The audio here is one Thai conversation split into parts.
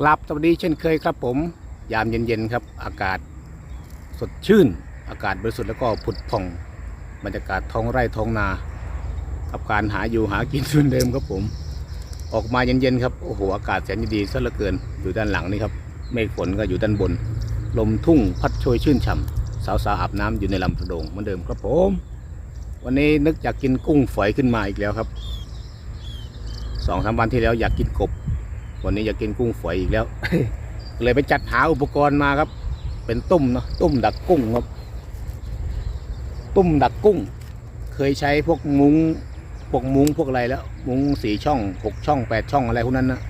กลับสวัสดีเช่นเคยครับผม ยามเย็นๆครับ อากาศสดชื่น อากาศบริสุทธิ์แล้วก็ผุดผ่องบรรยากาศท้องไร่ท้องนา กับการหาอยู่หากินส่วนเดิมครับผม ออกมาเย็นๆครับโอ้โหอากาศแสนดีซะเหลือเกินอยู่ด้านหลังนี่ครับเมฆฝนก็อยู่ด้านบน ลมทุ่งพัดโชยชื่นฉ่ำสาวๆอาบน้ำอยู่ในลำกระโดงเหมือนเดิมครับผม วันนี้นึกอยากกินกุ้งฝอยขึ้นมาอีกแล้วครับสองสามวันที่แล้วอยากกินกบ วันนี้อยากกินกุ้งฝอยอีกแล้ว เลยไปจัดหาอุปกรณ์มาครับ เป็นตุ้มเนาะตุ้มดักกุ้งครับตุ้มดักกุ้ง เคยใช้พวกมุ้งพวกมุ้งพวกอะไรแล้ว มุ้งสี่ช่องหกช่องแปดช่องอะไรพวกนั้นนะ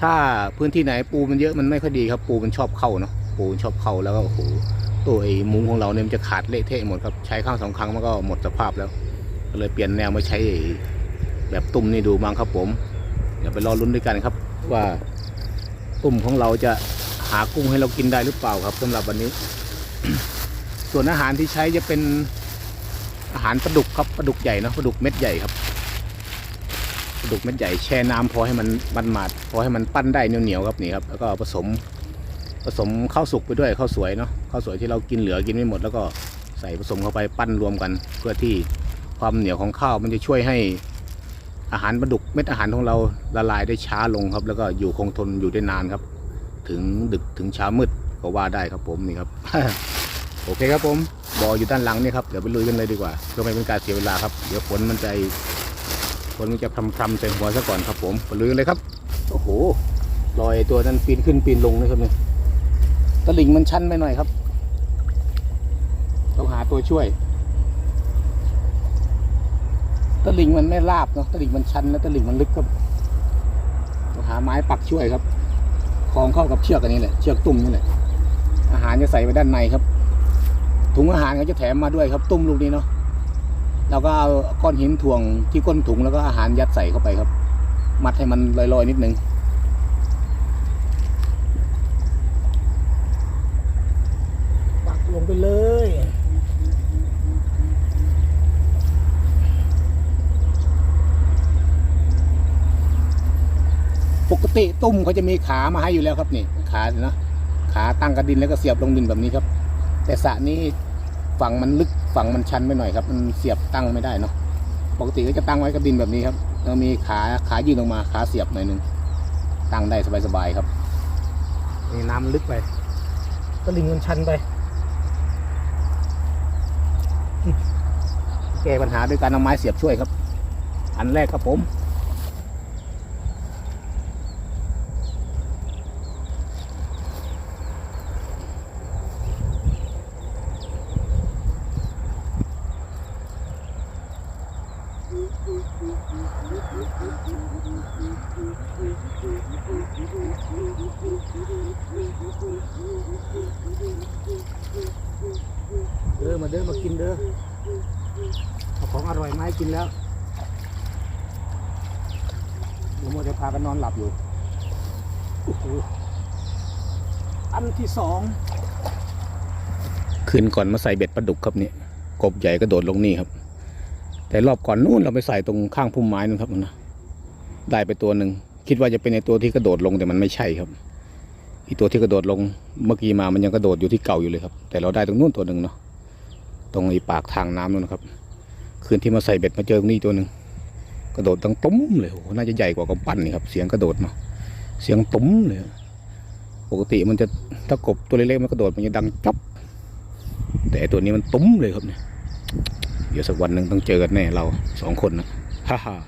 ถ้าพื้นที่ไหนปูมันเยอะมันไม่ค่อยดีครับ ปูมันชอบเข้าเนาะปูมันชอบเข้าแล้วก็โอ้โหตัวไอ้มุ้งของเราเนี่ยมันจะขาดเละเทะหมดครับใช้ข้างสองครั้งมันก็หมดสภาพแล้วก็เลยเปลี่ยนแนวมาใช้แบบตุ้มนี่ดูมั้งครับผมเดี๋ยวไปรอลุ้นด้วยกันครับ ว่าตุ่มของเราจะหากุ้งให้เรากินได้หรือเปล่าครับสำหรับวันนี้ ส่วนอาหารที่ใช้จะเป็นอาหารปลาดุกครับปลาดุกใหญ่เนะปลาดุกเม็ดใหญ่ครับปลาดุกเม็ดใหญ่แช่น้ำพอให้มันมันหมาดพอให้มันปั้นได้เหนียวๆครับนี่ครับแล้วก็ผสมผสมข้าวสุกไปด้วยข้าวสวยเนาะข้าวสวยที่เรากินเหลือกินไม่หมด แล้วก็ใส่ผสมเข้าไปปั้นรวมกัน เพื่อที่ความเหนียวของข้าวมันจะช่วยให้ อาหารปลาดุกเม็ดอาหารของเราละลายได้ช้าลงครับ แล้วก็อยู่คงทนอยู่ได้นานครับ ถึงดึกถึงเช้ามืดก็ว่าได้ครับผมนี่ครับ โอเคครับผมบ่ออยู่ด้านหลังนี่ครับเดี๋ยวไปลุยกันเลยดีกว่าเพื่อไม่เป็นการเสียเวลาครับเดี๋ยวฝนมันจะฝนมันจะพรำๆใส่หัวซะก่อนครับ ผมไปลุยกันเลยครับโอ้โหลอยตัวนั้นปีนขึ้นปีนลงนะครับเนี่ยตะลิงมันชันไปหน่อยครับ ต้องหาตัวช่วย ตะลิงมันไม่ราบเนาะตะลิงมันชันแล้วตะลิงมันลึกก็หาไม้ปักช่วยครับคล้องเข้ากับเชือกอันนี้แหละเชือกตุ้มนี่แหละอาหารจะใส่ไปด้านในครับ ถุงอาหารเขาจะแถมมาด้วยครับ ตุ้มลูกนี้เนาะเราก็เอาก้อนหินถ่วงที่ก้นถุงแล้วก็อาหารยัดใส่เข้าไปครับ มัดให้มันลอยๆนิดนึงปักลงไปเลย ปก ติตุ้มเขาจะมีขามาให้อยู่แล้วครับนี่ขาเนาะขาตั้งกระดินแล้วก็เสียบลงดินแบบนี้ครับ แต่สระนี้ฝั่งมันลึกฝั่งมันชันไปหน่อยครับ มันเสียบตั้งไม่ได้เนาะปกติก็จะตั้งไว้กระดินแบบนี้ครับแล้วมีขาขายื่นออกมาขาเสียบหน่อยนึงตั้งได้สบายๆครับนี่น้ำลึกไปตะลิงมันชันไปแก้ปัญหาด้วยการเอาไม้เสียบช่วยครับ อันแรกครับผม เด้อมาเด้อมากินเด้อเอาของอร่อยมาให้กินแล้วเดี๋ยวโมจะพากันนอนหลับอยู่อ้โหอันที่สองคืนก่อนมาใส่เบ็ดปลาดุกครับเนี่ยกบใหญ่ก็โดดลงนี่ครับ แต่รอบก่อนนู่นเราไปใส่ตรงข้างพุ่มไม้นู่นครับนะได้ไปตัวหนึ่งคิดว่าจะเป็นในตัวที่กระโดดลงแต่มันไม่ใช่ครับอีตัวที่กระโดดลงเมื่อกี้มามันยังกระโดดอยู่ที่เก่าอยู่เลยครับ แต่เราได้ตรงนู้นตัวหนึ่งเนาะ ตรงไอ้ปากทางน้ำนู่นนะครับคืนที่มาใส่เบ็ดมาเจอตรงนี้ตัวหนึ่งกระโดดตั้งตุ้มเลยโอ้โหน่าจะใหญ่กว่ากำปั้นนี่ครับ เสียงกระโดดเนาะเสียงตุ้มเลยปกติมันจะถ้ากบตัวเล็กๆมันกระโดดมันจะดังจ๊อบแต่ตัวนี้มันตุ้มเลยครับเนี่ยเดี๋ยวสักวันหนึ่งต้องเจอกันแน่เราสองคนนะฮ่าฮ่า เ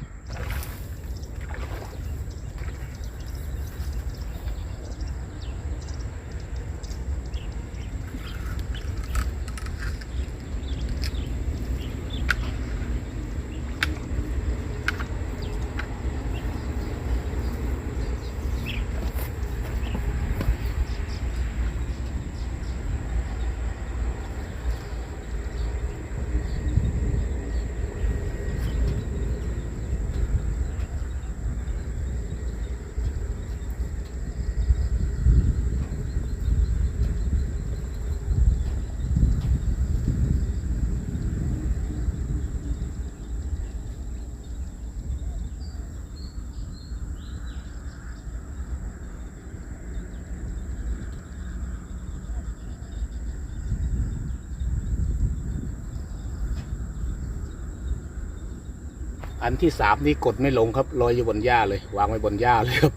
อันที่สามนี่กดไม่ลงครับลอยอยู่บนหญ้าเลย วางไว้บนหญ้าเลยครับ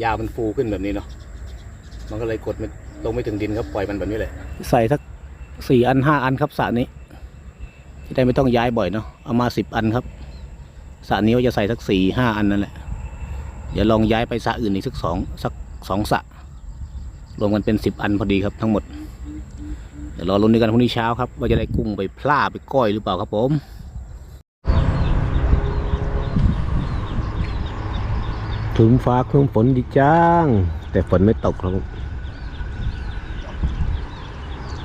หญ้ามันฟูขึ้นแบบนี้เนาะมันก็เลยกดไม่ลงไม่ถึงดินครับปล่อยมันแบบนี้เลยใส่สักสี่อันห้าอันครับสระนี้ที่ได้ไม่ต้องย้ายบ่อยเนาะเอามาสิบอันครับสระนี้ว่าจะใส่สักสี่ห้าอันนั่นแหละเดี๋ยวลองย้ายไปสระอื่นอีกสักสองสักสองสระรวมกันเป็นสิบอันพอดีครับทั้งหมดเดี๋ยวรอลุ้นด้วยกันพรุ่งนี้เช้าครับว่าจะได้กุ้งไปพล่าไปก้อยหรือเปล่าครับผม ถึงฟ้าครึ้มฝนดีจ้าง แต่ฝนไม่ตกครับ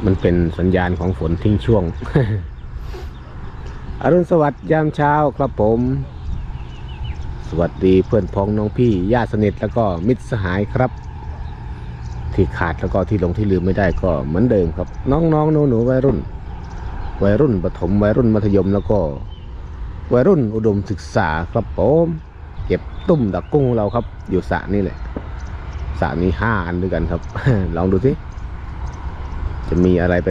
มันเป็นสัญญาณของฝนทิ้งช่วง อรุณสวัสดิ์ยามเช้าครับผม สวัสดีเพื่อนพ้องน้องพี่ญาติสนิทแล้วก็มิตรสหายครับ ที่ขาดแล้วก็ที่หลงที่ลืมไม่ได้ก็เหมือนเดิมครับ น้องๆหนูหนูๆวัยรุ่น วัยรุ่นประถมวัยรุ่นมัธยมแล้วก็ วัยรุ่นอุดมศึกษาครับผม เก็บตุ้มดักกุ้งของเราครับ อยู่สระนี่แหละสระนี้ห้าอันด้วยกันครับ ลองดูสิจะมีอะไรไป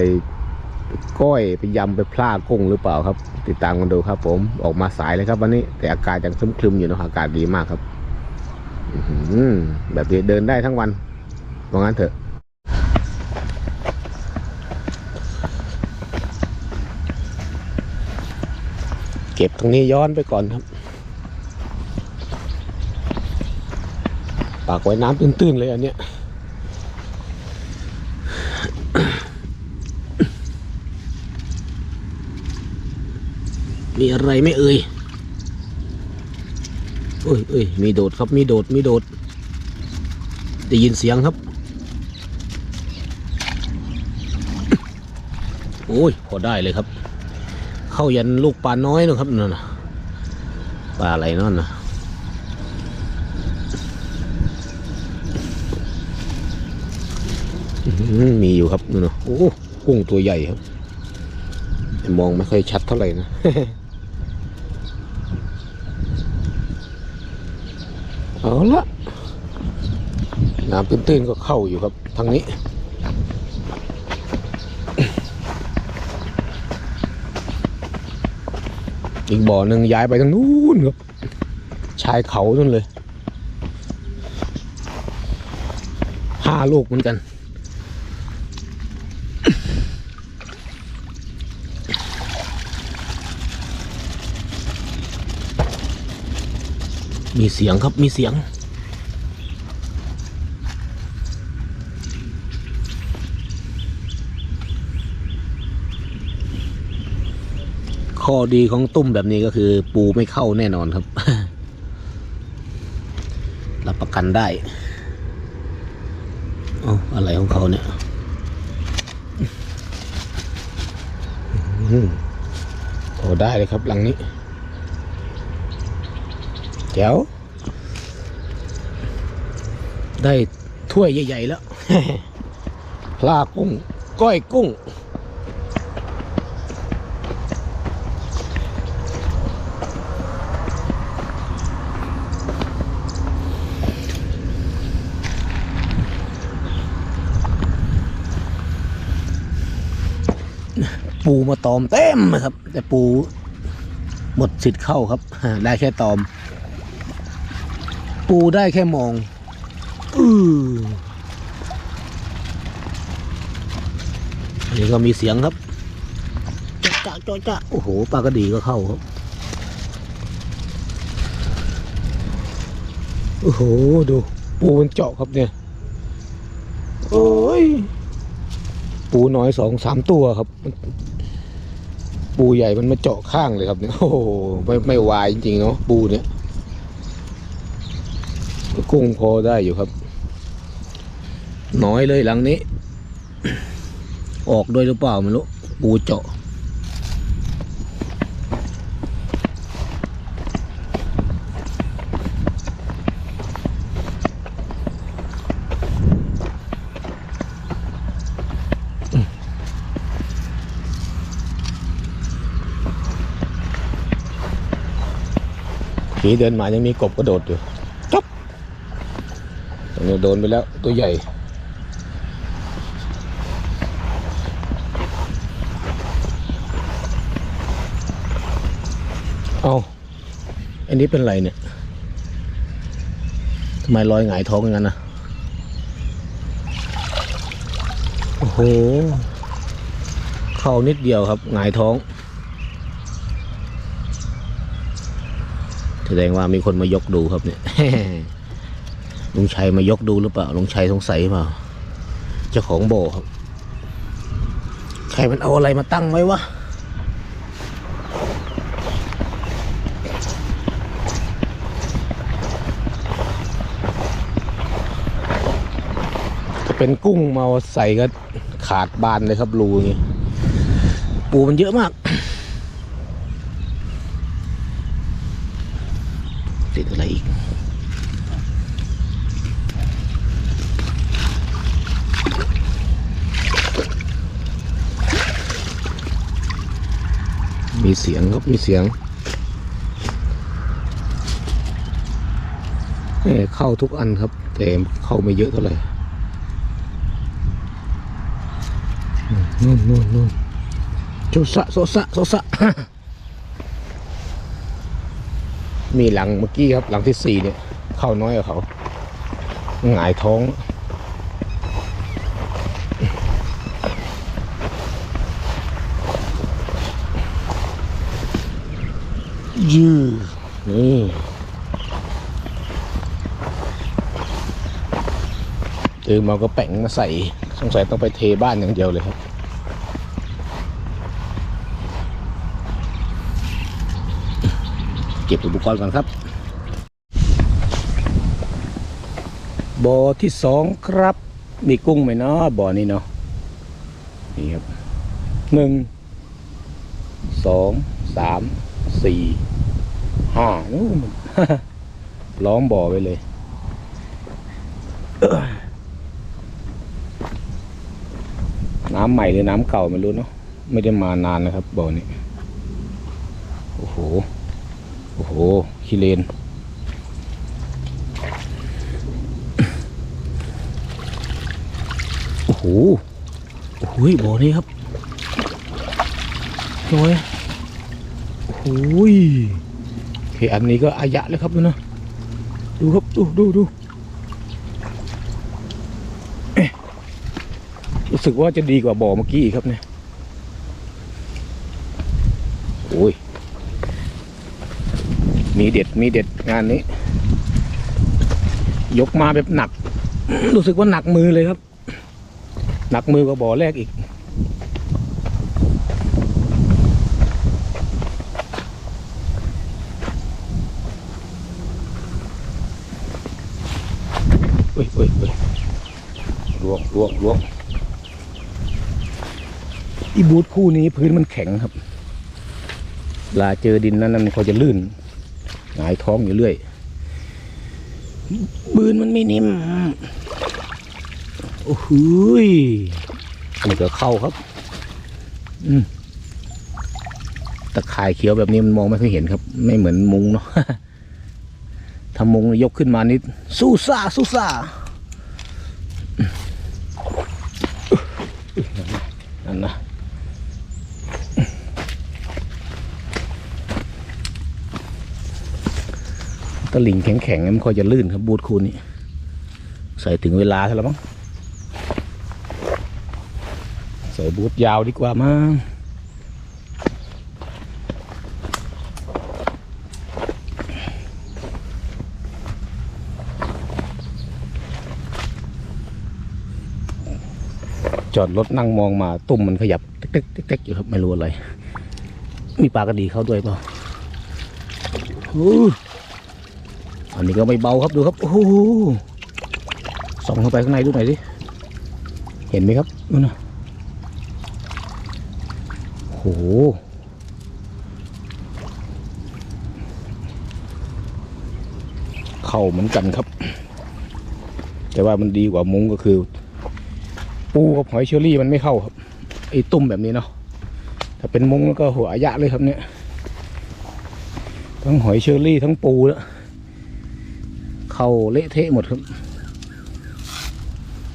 ก้อยไปยำไปพลากุ้งหรือเปล่าครับ ติดตามกันดูครับ ผมออกมาสายเลยครับวันนี้ แต่อากาศยังครึมๆอยู่นะอากาศดีมากครับอืแบบนี้เดินได้ทั้งวันว่างั้นเถอะเก็บตรงนี้ย้อนไปก่อนครับ ปากไว้น้ำตื้นๆเลยอันเนี้ยมีอะไรไม่เอ่ยเอ้ยเอ้ยมีโดดครับ มีโดด มีโดด ได้ยินเสียงครับ โอ้ย พอได้เลยครับ เข้ายันลูกปลาน้อยนะครับนั่นนะปลาอะไรนั่นนะอื้อหือ มีอยู่ครับนู่นนะโอ้กุ้งตัวใหญ่ครับ มองไม่ค่อยชัดเท่าไหร่นะเอาละน้ำตื้นๆก็เข้าอยู่ครับทางนี้อีกบ่อหนึ่งย้ายไปทางนู้นครับ ชายเขานั่นเลยห้าลูกเหมือนกัน มีเสียงครับมีเสียง ข้อดีของตุ้มแบบนี้ก็คือ ปูไม่เข้าแน่นอนครับ รับประกันได้เออะไรของเขาเนี่ยอื้อหือพอได้เลยครับหลังนี้ แจ๋วได้ถ้วยใหญ่ ๆ แล้วพลากุ้ง ก้อยกุ้ง ปูมาตอมเต็มครับ แต่ปูหมดสิทธิ์เข้าครับ ได้แค่ตอม ปูได้แค่มองอืออันนี้ก็มีเสียงครับจ๊ะจ๊ะจ๊ะจ๊ะโอ้โหปลากระดีก็เข้าครับ โอ้โห ดู ปูมันเจาะครับเนี่ย โอ้ย ปูน้อยสองสามตัวครับ ปูใหญ่มันมาเจาะข้างเลยครับเนี่ย โอ้โห ไม่ไม่วายจริงๆเนาะปูเนี่ย กุ้งพอได้อยู่ครับ น้อยเลยหลังนี้ ออกด้วยหรือเปล่าไม่รู้ปูเจาะผีเดินมายังมีกบกระโดดอยู่ จ๊บตรงนี้โดนไปแล้วตัวใหญ่เเอาอันนี้เป็นไรเนี่ยทำไมลอยหงายท้องอย่างนั้นนะโอ้โห เข้านิดเดียวครับหงายท้อง แสดงว่ามีคนมายกดูครับเนี่ย ลุงชัยมายกดูหรือเปล่าลุงชัยสงสัยเปล่าเจ้าของโบครับใครมันเอาอะไรมาตั้งไว้วะถ้าเป็นกุ้งมาใส่ก็ขาดบานเลยครับรูอย่างงี้ปูมันเยอะมาก ติดอะไรอีก มีเสียงครับมีเสียงเข้าทุกอันครับ แต่เข้าไม่เยอะเท่าไหร่นู่นนู่นนู่นโจสะโซสะโซสะมีหลังเมื่อกี้ครับ หลังที่สี่เนี่ย เข้าน้อยกว่าเขาหงายท้อง ยือนี่ตื่นมาก็แป่งมาใส่ สงสัยต้องไปเทบ้านอย่างเดียวเลยครับเก็บอุปกรณ์ก่อนครับบ่อที่สองครับ มีกุ้งไหมเนาะบ่อนี้เนาะนี่ครับหนึ่งสองสาม สี่ห้านู่นล้อมบ่อไปเลยน้ำใหม่หรือน้ำเก่าไม่รู้เนาะไม่ได้มานานนะครับบ่อนี้ โอ้โห โอ้โหขี้เลนโอ้โหโอ้โหบ่อนี้ครับโอ้ยโอ้โหโอเคอันนี้ก็อายะเลยครับดูนะดูครับดูดูดูรู้สึกว่าจะดีกว่าบ่อเมื่อกี้อีกครับเนี่ยโอ้ยมีเด็ดมีเด็ดงานนี้ ยกมาแบบหนัก รู้สึกว่าหนักมือเลยครับ หนักมือกว่าบ่อแรกอีก เฮ้ยเฮ้ยเฮ้ย ลวกลวกลวกอีบูทคู่นี้พื้นมันแข็งครับเวลาเจอดินนั้นมันเขาจะลื่นหงายท้องอยู่เรื่อย บืนมันไม่นิ่ม โอ้โหยมันก็เข้าครับ อืมตะข่ายเขียวแบบนี้มันมองไม่ค่อยเห็นครับ ไม่เหมือนมุงเนาะถ้ามุงยกขึ้นมานิดสู้ซ่าสู้ซ่า นั่นนะตะลิงแข็งๆมันค่อยจะลื่นครับบูดคูณนี้ใส่ถึงเวลาใช่แล้วมั้งใส่บูทยาวดีกว่ามั้ง จอดรถนั่งมองมาตุ่มมันขยับเต๊กเต๊กอยู่ครับไม่รู้อะไร มีปลากระดีเข้าด้วยเปล่าวอันนี้ก็ไม่เบาครับดูครับ โอ้โหส่องเข้าไปข้างในดูหน่อยสิเห็นไหมครับนู่นนะโอ้โหเข้าเหมือนกันครับ แต่ว่ามันดีกว่ามุ้งก็คือ ปูกับหอยเชอรี่มันไม่เข้าครับไอ้ตุ่มแบบนี้เนาะถ้าเป็นมุ้งแล้วก็หัวอายะเลยครับเนี่ย ทั้งหอยเชอรี่ทั้งปูแล้วเข้าเละเทะหมดครับ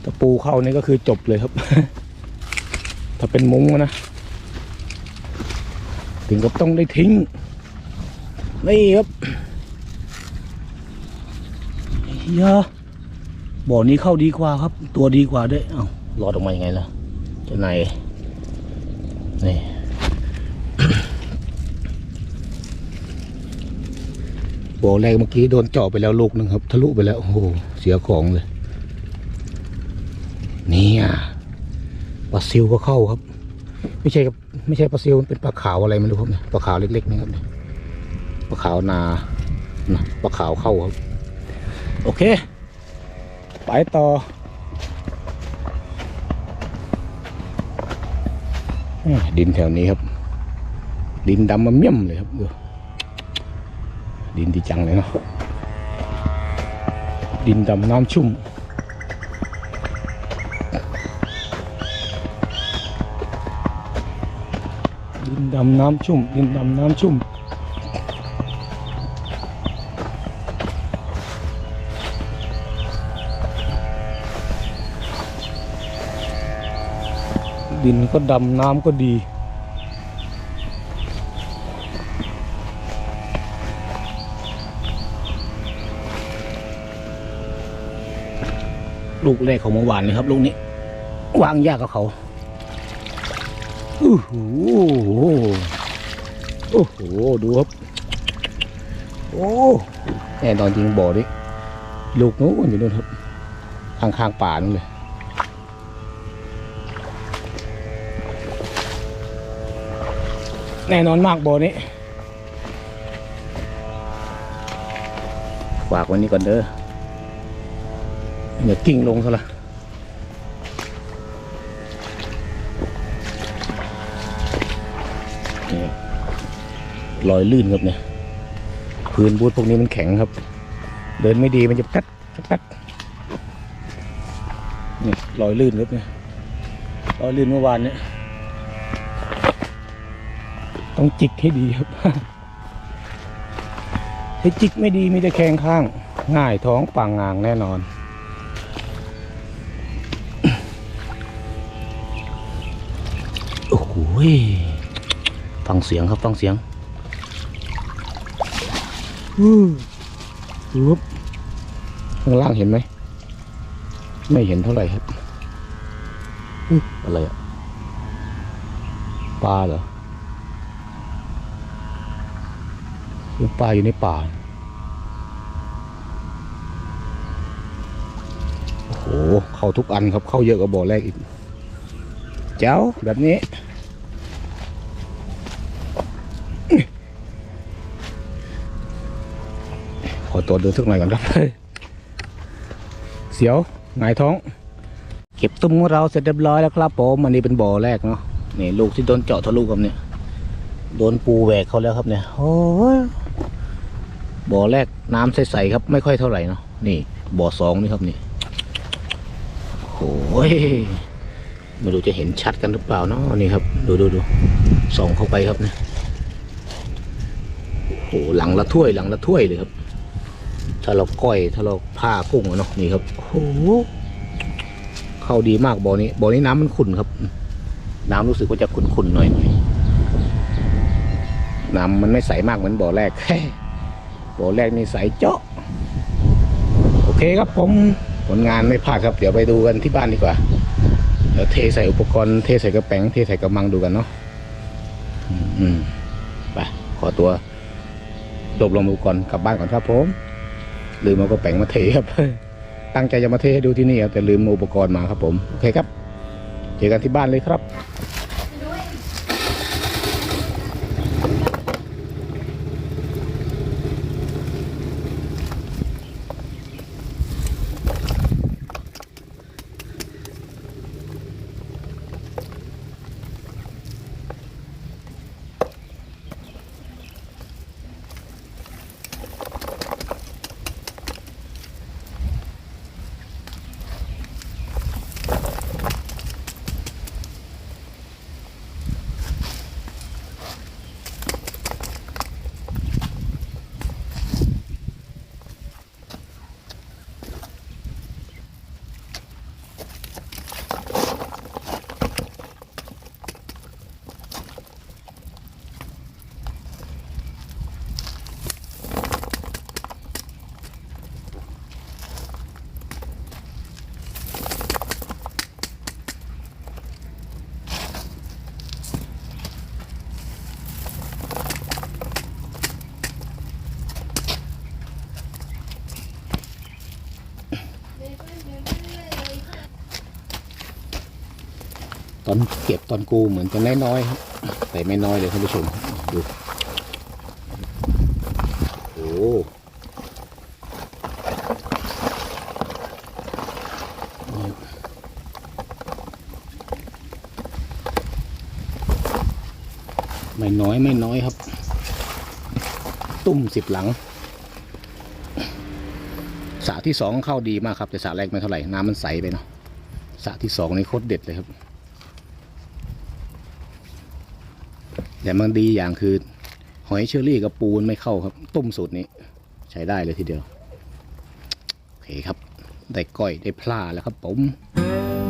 ตะปูเข้านี่ก็คือจบเลยครับ ถ้าเป็นมุ้งนะ ถึงกับต้องได้ทิ้ง นี่ครับเยอะบ่อนี้เข้าดีกว่าครับ ตัวดีกว่าด้วย เอ้า รอดออกมายังไงล่ะเจ้านายนี่บ่อแรกเมื่อกี้โดนเจาะไปแล้วลูกหนึ่งครับ ทะลุไปแล้ว โอ้โห เสียของเลย นี่อะปลาซิวก็เข้าครับ ไม่ใช่ครับไม่ใช่ปลาซิวมันเป็นปลาขาวอะไรไม่รู้ครับเนี่ยปลาขาวเล็กๆนี่ครับเนี่ยปลาขาวนานะปลาขาวเข้าครับ โอเค ไปต่อแหม่ ดินแถวนี้ครับ ดินดำมาเมี่ยมเลยครับดูดินดีจังเลยเนาะดินดำน้ำชุ่มดินดำน้ำชุ่มดินดำน้ำชุ่ม ดินก็ดำน้ำก็ดี ลูกแรกของเมื่อวานเลยครับ ลูกนี้ วางยากกับเขาโอ้โหโอ้โห ดูครับ โอ้แน่นอนจริงบ่อนี้ลูกนู้นอยู่นู่นครับ ข้างๆป่านู่นเลย แน่นอนมากบ่อนี้ ฝากวันนี้ก่อนเด้ออย่ากิ้งลงซะละนี่รอยลื่นครับเนี่ย พื้นบูทพวกนี้มันแข็งครับ เดินไม่ดีมันจะกัดกัดนี่รอยลื่นครับเนี่ยรอยลื่นเมื่อวานเนี่ย ต้องจิกให้ดีครับถ้าจิกไม่ดีมีแต่แข้งข้าง ง่ายท้องปังงางแน่นอน โอ้โหฟังเสียงครับฟังเสียงอือดูบข้างล่างเห็นไหม ไม่เห็นเท่าไหร่ครับอุ๊ยอะไรอะปลาเหรอ คือ ปลาอยู่ในป่า โอ้โห เข้าทุกอันครับ เข้าเยอะกว่าบ่อแรกอีก เจ้าแบบนี้ ขอตัวเดินสักหน่อยก่อนครับ เสียวหงายท้อง เก็บตุ้มของเราเสร็จเรียบร้อยแล้วครับผมอันนี้เป็นบ่อแรกเนาะนี่ลูกที่โดนเจาะทะลุกับเนี่ยโดนปูแหวกเขาแล้วครับเนี่ย โอ้ย บ่อแรกน้ำใสๆครับ ไม่ค่อยเท่าไหร่เนาะนี่ บ่อสองนี่ครับนี่โอ้ยไม่รู้จะเห็นชัดกันหรือเปล่าเนาะนี่ครับ ดูดูดูส่องเข้าไปครับเนี่ยโอ้โหหลังละถ้วยหลังละถ้วยเลยครับ ถ้าเราก้อยถ้าเราผ้ากุ้งเนาะนี่ครับโอ้โหเข้าดีมากบ่อนี้บ่อนี้น้ำมันขุ่นครับ น้ำรู้สึกว่าจะขุ่นๆหน่อยหน่อยน้ำมันไม่ใสมากเหมือนบ่อแรก บ่อแรกนี่ใสเจาะโอเคครับผมผลงานไม่พลาดครับ เดี๋ยวไปดูกันที่บ้านดีกว่าเดี๋ยวเทใส่อุปกรณ์เทใส่กระแป้งเทใส่กระมังดูกันเนาะอืมไปขอตัวรวบรวมอุปกรณ์กลับบ้านก่อนครับผมลืมเอากระแป้งมาเทครับ ตั้งใจจะมาเทให้ดูที่นี่ครับแต่ลืมอุปกรณ์มาครับผมโอเคครับเจอกันที่บ้านเลยครับ อนเก็บตอนกูเหมือนจะน้อยๆครับแต่ไม่น้อยเลยท่านผู้ชมดูโอ้ไม่น้อยไม่น้อยครับ ตุ้มสิบหลังสระที่สองเข้าดีมากครับ แต่สระแรกไม่เท่าไหร่น้ำมันใสไปเนาะสระที่สองนี่โคตรเด็ดเลยครับ แต่มันดีอย่างคือ หอยเชอรี่กับปูนไม่เข้าครับ ต้มสูตรนี้ ใช้ได้เลยทีเดียว โอเคครับ ได้ก้อยได้พลาแล้วครับผม「